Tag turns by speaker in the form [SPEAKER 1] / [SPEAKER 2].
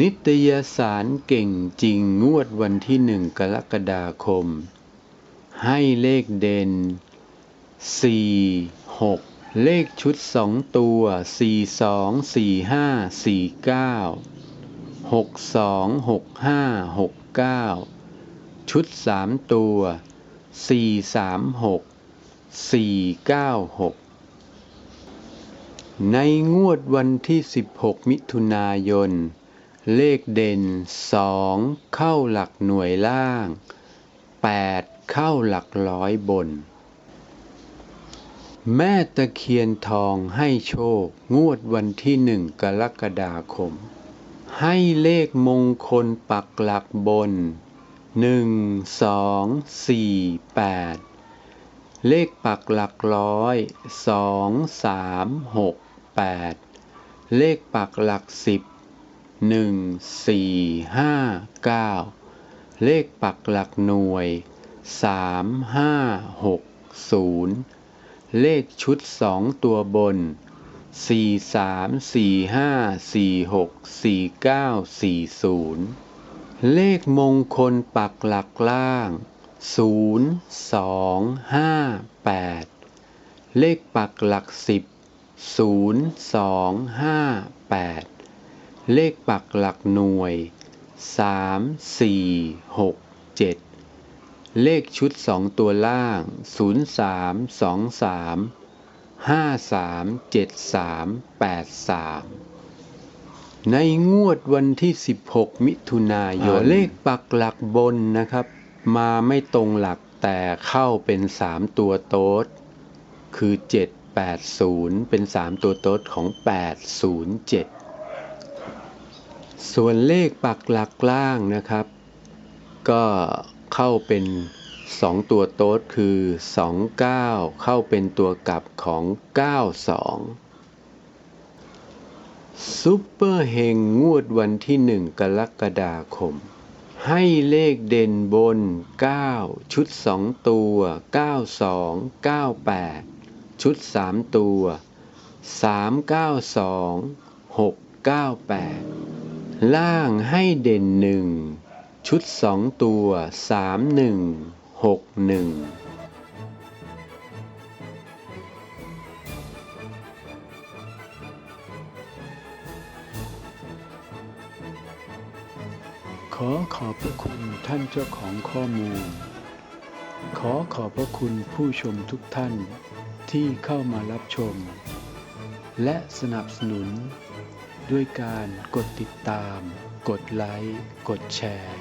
[SPEAKER 1] นิตยสารเก่งจริงงวดวันที่หนึ่งกรกฎาคม ให้เลขเด่น 4 6 เลขชุดสองตัว 4 2 4 5 4 9 6 2 6 5 6 9 ชุดสามตัว 4 3 6 4 9 6ในงวดวันที่ 16 มิถุนายน เลขเด่น 2 เข้าหลักหน่วยล่าง 8 เข้าหลักร้อยบน แม่ตะเคียนทองให้โชค งวดวันที่หนึ่งกรกฎาคม ให้เลขมงคลปักหลักบน 1 2 4 8 เลขปักหลักร้อย 2 3 6 8 เลขปักหลักสิบ หนึ่งสี่ห้าเก้าเลขปักหลักหน่วยสามห้าหกศูนย์เลขชุดสองตัวบนสี่สามสี่ห้าสี่หกสี่เก้าสี่ศูนย์เลขมงคลปักหลักล่างศูนย์สองห้าแปดเลขปักหลักสิบศูนย์สองห้าแปด เลขปักหลักหน่วย 3 4 6 7 เลขชุด 2 ตัวล่าง 0 3 2 3 5 3 7 3 8 3 ในงวดวันที่ 16 มิถุนายน เลขปักหลักบนนะครับ มาไม่ตรงหลักแต่เข้าเป็น 3 ตัวโต๊ด คือ 780 เป็น 3 ตัวโต๊ดของ 807 ส่วนเลขปักหลักล่างนะครับ ก็เข้าเป็น 2 ตัวโต๊ดคือ 29 เข้าเป็นตัวกลับของ 92 ซุปเปอร์เฮงงวดวันที่ 1 กรกฎาคม ให้เลขเด่นบน 9 ชุด 2 ตัว 92 98 ชุด 3 ตัว 392 698 ล่างให้เด่นหนึ่งชุดสองตัวสามหนึ่งหกหนึ่งขอขอบพระคุณท่านเจ้าของข้อมูล ขอขอบพระคุณผู้ชมทุกท่านที่เข้ามารับชม และสนับสนุน ด้วยการกดติดตาม กดไลค์ กดแชร์